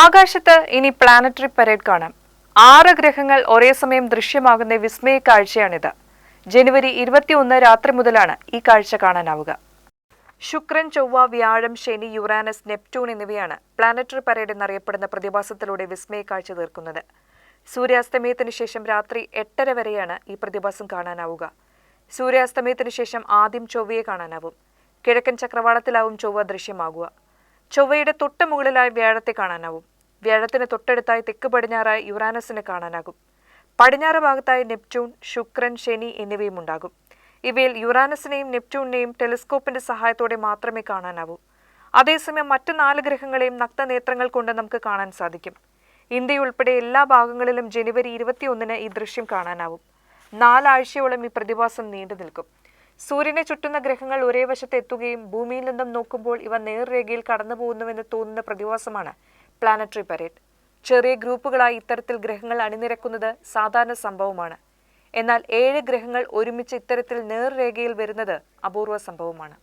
ആകാശത്ത് ഇനി planetary parade കാണാം. ആറ് ഗ്രഹങ്ങൾ ഒരേ സമയം ദൃശ്യമാകുന്ന വിസ്മയ കാഴ്ചയാണിത്. ജനുവരി ഇരുപത്തിയൊന്ന് രാത്രി മുതലാണ് ഈ കാഴ്ച കാണാനാവുക. ശുക്രൻ ചൊവ്വ വ്യാഴം ശനി യുറാനസ് നെപ്റ്റ്യൂൺ എന്നിവയാണ് പ്ലാനറ്ററി പരേഡ് എന്നറിയപ്പെടുന്ന പ്രതിഭാസത്തിലൂടെ വിസ്മയ കാഴ്ച തീർക്കുന്നത്. സൂര്യാസ്തമയത്തിന് ശേഷം രാത്രി എട്ടര വരെയാണ് ഈ പ്രതിഭാസം കാണാനാവുക. സൂര്യാസ്തമയത്തിന് ശേഷം ആദ്യം ചൊവ്വയെ കാണാനാവും. കിഴക്കൻ ചക്രവാളത്തിലാവും ചൊവ്വ ദൃശ്യമാകുക. ചൊവ്വയുടെ തൊട്ട് മുകളിലായി വ്യാഴത്തെ കാണാനാവും. വ്യാഴത്തിന് തൊട്ടടുത്തായി തെക്ക് പടിഞ്ഞാറായി യുറാനസിനെ കാണാനാകും. പടിഞ്ഞാറ് ഭാഗത്തായി നെപ്റ്റ്യൂൺ ശുക്രൻ ശനി എന്നിവയും ഉണ്ടാകും. ഇവയിൽ യുറാനസിനെയും നെപ്റ്റ്യൂണിനെയും ടെലിസ്കോപ്പിന്റെ സഹായത്തോടെ മാത്രമേ കാണാനാവൂ. അതേസമയം മറ്റു നാല് ഗ്രഹങ്ങളെയും നക്തനേത്രങ്ങൾ കൊണ്ട് നമുക്ക് കാണാൻ സാധിക്കും. ഇന്ത്യയുൾപ്പെടെ എല്ലാ ഭാഗങ്ങളിലും ജനുവരി ഇരുപത്തിയൊന്നിന് ഈ ദൃശ്യം കാണാനാവും. നാലാഴ്ചയോളം ഈ പ്രതിഭാസം നീണ്ടു നിൽക്കും. സൂര്യനെ ചുറ്റുന്ന ഗ്രഹങ്ങൾ ഒരേ വശത്ത് എത്തുകയും ഭൂമിയിൽ നിന്നും നോക്കുമ്പോൾ ഇവ നേർരേഖയിൽ കടന്നു പോകുന്നുവെന്ന് തോന്നുന്ന പ്രതിഭാസമാണ് പ്ലാനറ്ററി പരേഡ്. ചെറിയ ഗ്രൂപ്പുകളായി ഇത്തരത്തിൽ ഗ്രഹങ്ങൾ അണിനിരക്കുന്നത് സാധാരണ സംഭവമാണ്. എന്നാൽ ഏഴ് ഗ്രഹങ്ങൾ ഒരുമിച്ച് ഇത്തരത്തിൽ നേർരേഖയിൽ വരുന്നത് അപൂർവ സംഭവമാണ്.